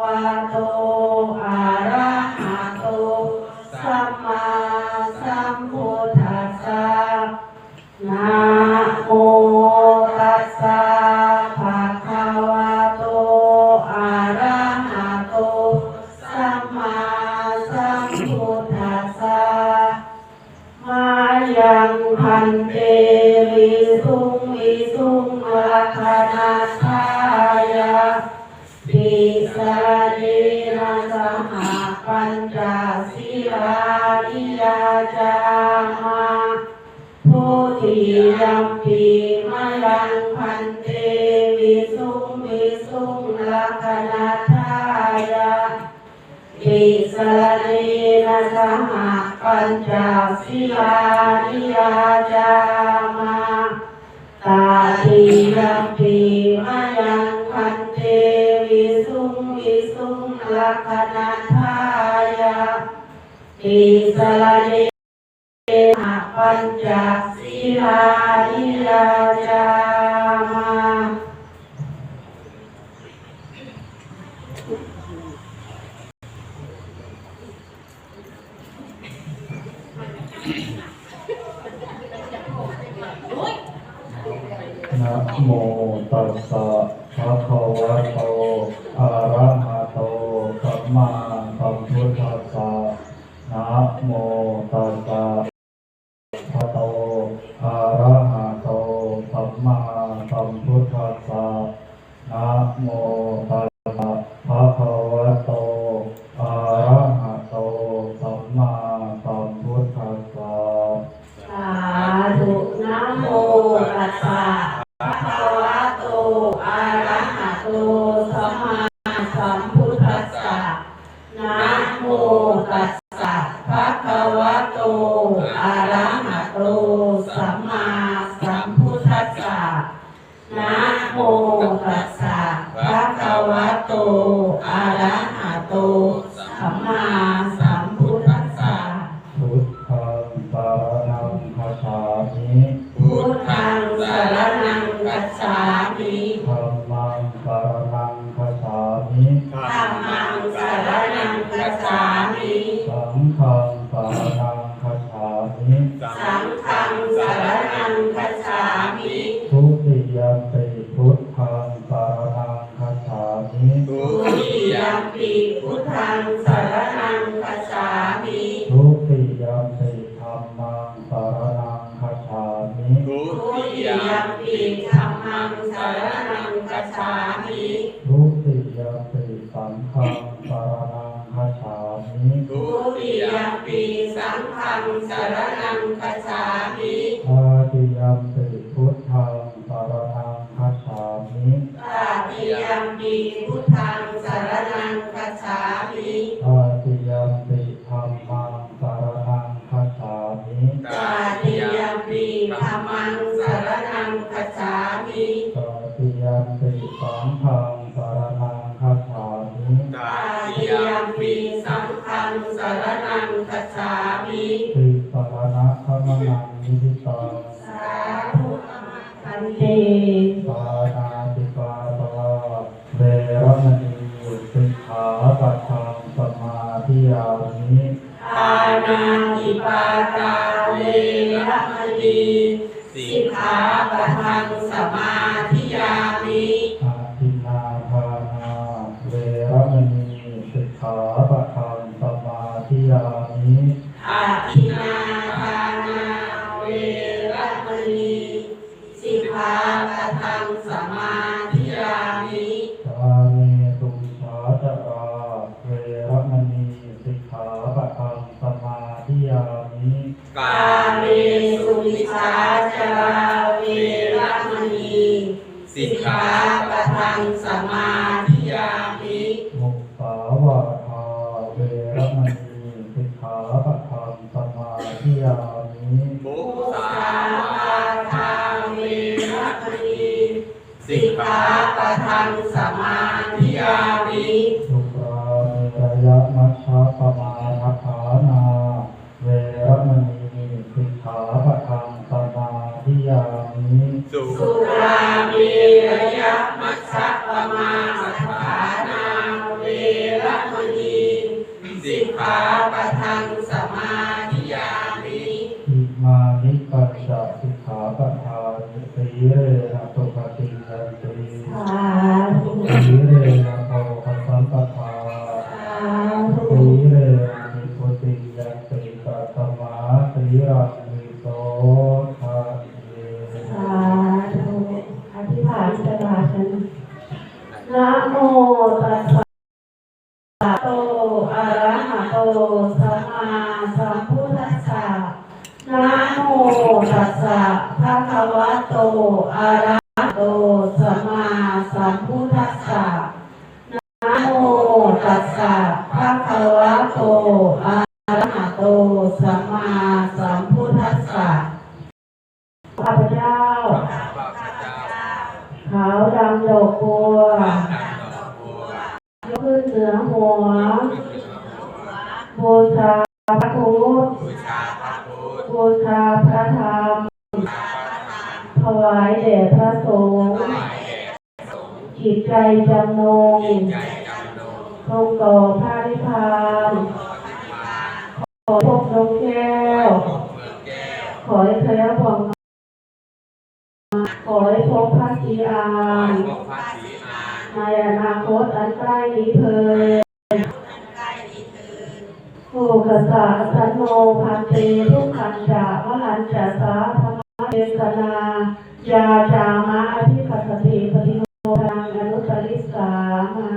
วะโตอะระหะโตสัมมาสัมพุทธัสสะนะ พุทธิยัมปีมายังพันเตวิสุงวิสุงลัคนาทายาอิสระเนนะสหปัญจศีลานิยาจามาตาติยัมปีมายังพันเตวิสุงวิสุงลัคนาทายาอิสระเนนะ ปัญจศีลานิยาจามานะโมตัสสะภะคะวะโตอะระหะ สะนะโมตัสสะภะคะวะโตอะระหะโตสัมมาสัมพุทธัสสะสาธุนะโมตัสสะ สารนังคัจฉามิสังฆังสารนังกัจฉามิทุติยมปิพุทธังสารนังคัจฉามิทุติยัมปิพุทธังสารนังกัจฉามิทุติยมปิธัมมังสารนังคัจฉามิทุติยัมปิธัมมังสารนังกัจฉามิทุติยมปิสังฆัง สังฆังสารนังกัจฉามิอาติยมปิพุทธังสารนังคัจฉามิตาติยัมปิพุทธังสารนังกัจฉามิอาติยมปิธัมมังสารนังคัจฉามิตาติยัมปิธัมมังสาร สาระขมนังนิพิตังสาธุคันเตปานาติปาตาเวรมณีสิกขาปัทังสมาธิยามิอานาติปาตาเวรมณีสิกขาปะทังสมาธิยามิอาทินนาทานาเวรมณีสิกขาปัทังสมาธิยามิอาทิ ปะทังสมาธิยามิมุสาวาทาเวรมณีสิกขาปะทังสมาธิยามิมุมุสาสาวาทาเวรมณีสิกขาปะทังสมาธิยามิสุราเมรยมัชฌะปมาทัฏฐานา เวรมณีสิกขาปะทังสมาธิยามิสุ โตอะระหะโตสัมมาสัมพุทธัสสะนะโมตัสสะภะคะวะโตอะระหะโตสัมมาสัมพุทธัสสะนะโมตัสสะภะคะวะโตอะระหะโตสัมมาสัมพุทธัสสะข้าพเจ้าขาวดำดอกบัว อหัวบูชาพระพุทธบูชาพระธรรมถวายแด่พระสงฆ์จิตใจจำนงทรงต่อพระนิพพานขอพบนกแก้ว ขอให้แคล้วปลอดขอให้พบพระศรีอาน ในอนาคตอันใกล้นี้เพยโอกัสสาสันโนพันเตทุกขันจะมหันจะสาธรรมเทศนายาจามะอภิปัสสติปฏิโมทังอนุตตริสามา